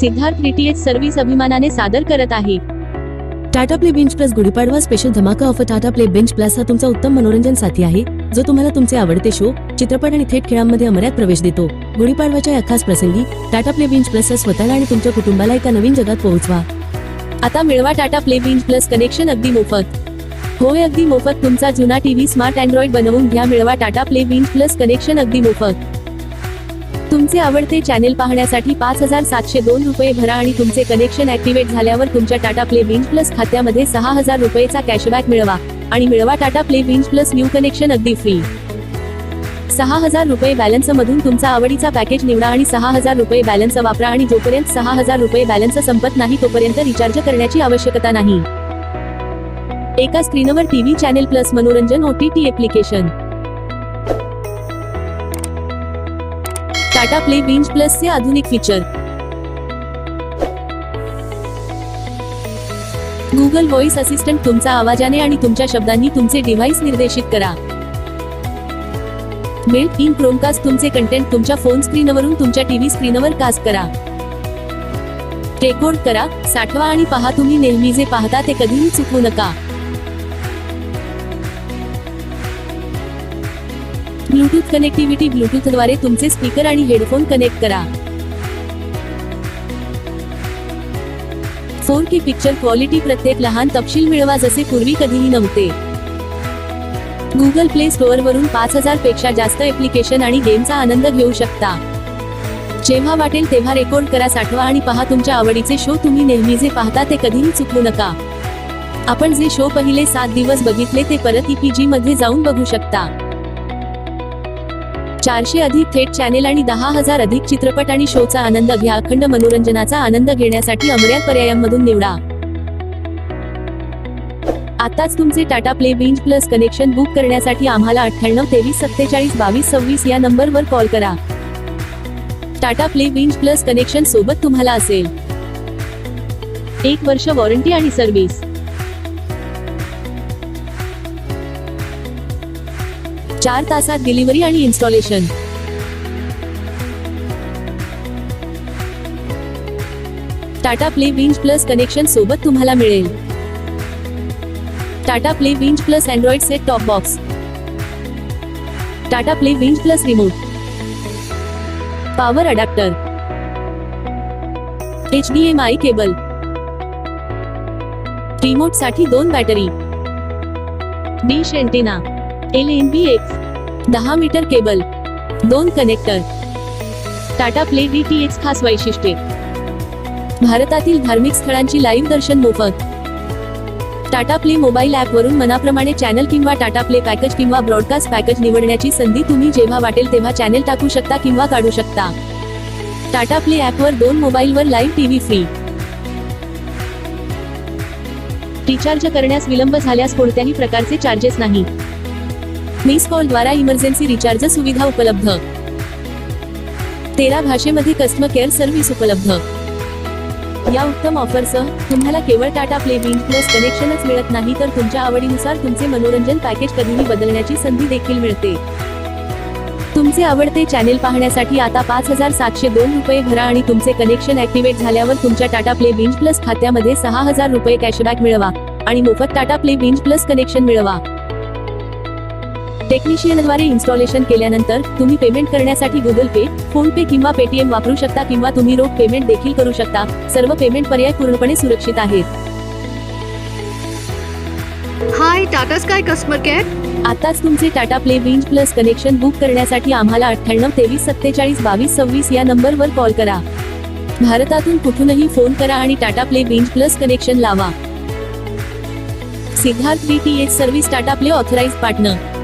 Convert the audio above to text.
Siddharth DTH service अभिमानाने सादर करत आहे. Tata Play Binge Plus Gudi Padwa special धमाका offer Tata Play Binge Plus हा तुमचा उत्तम मनोरंजन साथी आहे जो तुम्हाला तुमचे आवडते शो चित्रपट आणि थेट खेळांमध्ये अमर्याद प्रवेश देतो. गुढीपाडवाच्या या खास प्रसंगी टाटा प्ले बेंच प्लस स्वतःला आणि तुमच्या कुटुंबाला एका नवीन जगात पोहोचवा. आता मिळवा Tata Play Binge Plus connection अगदी मोफत. होय अगदी मोफत तुमचा जुना टीव्ही स्मार्ट अँड्रॉइड बनवून घ्या मिळवा Tata Play Binge Plus connection अगदी मोफत. तुमचे आवडते चॅनेल पाहण्यासाठी पाच हजार सातशे दोन रुपये भरा आणि तुमचे कनेक्शन ऍक्टिव्हेट झाल्यावर तुमच्या टाटा प्ले विंग प्लस खात्यामध्ये सहा हजार रुपयेचा कॅशबॅक मिळवा. आणि मिळवा टाटा प्ले विंग प्लस न्यू कनेक्शन अगदी फ्री सहा हजार रुपये बॅलन्स मधून तुमचा आवडीचा पॅकेज निवडा आणि सहा हजार रुपये बॅलन्स वापरा आणि जोपर्यंत सहा हजार रुपये बॅलन्स संपत नाही तोपर्यंत रिचार्ज करण्याची आवश्यकता नाही. एका स्क्रीनवर टीव्ही चॅनेल प्लस मनोरंजन OTT application Tata Play Binge प्लसचे आधुनिक फीचर गुगल व्हॉइस असिस्टंट तुमचा आवाजाने आणि तुमच्या शब्दांनी तुमचे डिव्हाइस निर्देशित करा. बिल्ट इन क्रोमकास्ट तुमचे कंटेंट तुमच्या फोन स्क्रीनवरून तुमच्या टीव्ही स्क्रीनवर कास्ट करा. रेकॉर्ड करा साठवा आणि पहा तुम्ही नेहमी जे पाहता ते कधीही चुकवू नका. ब्लूटूथ कनेक्टिव्हिटी ब्लूटूथद्वारे तुमचे स्पीकर आणि हेडफोन कनेक्ट करा. फोर की पिक्चर क्वालिटी प्रत्येक लहान तपशील मिळवा जसे पूर्वी कधीही नव्हते. गुगल प्ले स्टोअर वरून पाच हजारपेक्षा जास्त ऍप्लिकेशन आणि गेमचा आनंद घेऊ शकता. जेव्हा वाटेल तेव्हा रेकॉर्ड करा साठवा आणि पहा तुमच्या आवडीचे शो तुम्ही नेहमी जे पाहता ते कधीही चुकवू नका. आपण जे शो पहिले सात दिवस बघितले ते परत ईपीजी मध्ये जाऊन बघू शकता. चारशे अधिक थेट चॅनेल आणि दहा हजार अधिक चित्रपट आणि शोचा आनंद घ्या. अखंड मनोरंजनाचा आनंद घेण्यासाठी अमर्याद पर्यायांमधून निवडा. आताच तुमचे Tata Play Binge Plus connection book करण्यासाठी आम्हाला अठ्ठ्याण्णव तेवीस सत्तेचाळीस बावीस सव्वीस या नंबरवर कॉल करा. Tata Play Binge Plus connection सोबत तुम्हाला असेल. एक वर्ष वॉरंटी आणि सर्व्हिस चार तासात डिलिव्हरी आणि installation Tata Play Binge Plus connection सोबत तुम्हाला मिळेल. Tata Play Binge Plus Android set top box Tata Play Binge Plus remote power adapter H D M I cable रिमोटसाठी दोन battery dish antenna L N B X दहा metre cable दोन connector Tata Play D T X खास वैशिष्ट्ये. भारतातील धार्मिक स्थळांची live दर्शन मोफत. Tata play mobile ॲपवरून मनाप्रमाणे चॅनल किंवा टाटा प्ले पॅकेज किंवा ब्रॉडकास्ट पॅकेज निवडण्याची संधी तुम्ही जेव्हा वाटेल तेव्हा चॅनल टाकू शकता किंवा काढू शकता. टाटा प्ले ॲपवर वर दोन मोबाईलवर लाईव्ह टीव्ही फ्री रिचार्ज करण्यास विलंब झाल्यास कोणत्याही प्रकारचे चार्जेस नाही. मिस कॉल द्वारा इमर्जन्सी रिचार्ज सुविधा उपलब्ध. तेरा भाषेमध्ये कस्टमर केअर सर्व्हिस उपलब्ध. या उत्तम ऑफरसह तुम्हाला केवळ टाटा प्ले बीन प्लस कनेक्शनच मिळत नाही तर तुमच्या आवडीनुसार तुमचे मनोरंजन पॅकेज कधीही बदलण्याची संधी देखील मिळते. तुमचे आवडते चॅनेल पाहण्यासाठी आता पाच हजार सातशे दोन रुपये भरा आणि तुमचे कनेक्शन ऍक्टिव्हेट झाल्यावर तुमच्या टाटा प्ले बींच प्लस खात्यामध्ये सहा हजार रुपये कॅशबॅक मिळवा आणि मोफत Tata Play Binge Plus connection मिळवा. टेक्निशियनद्वारे इन्स्टॉलेशन केल्यानंतर तुम्ही पेमेंट करण्यासाठी गुगल पे फोन पे किंवा पेटीएम वापरू शकता किंवा तुम्ही रोख पेमेंट देखील करू शकता. सर्व पेमेंट पर्याय पूर्णपणे सुरक्षित आहेत. Hi Tata Sky customer care आताच तुमचे Tata Play Binge Plus connection book करण्यासाठी आम्हाला अठ्ठ्याण्णव तेवीस सत्तेचाळीस बावीस सव्वीस या नंबरवर कॉल करा. भारतातून कुठूनही फोन करा आणि Tata Play Binge Plus connection लावा. Siddharth D T H service Tata Play authorise partner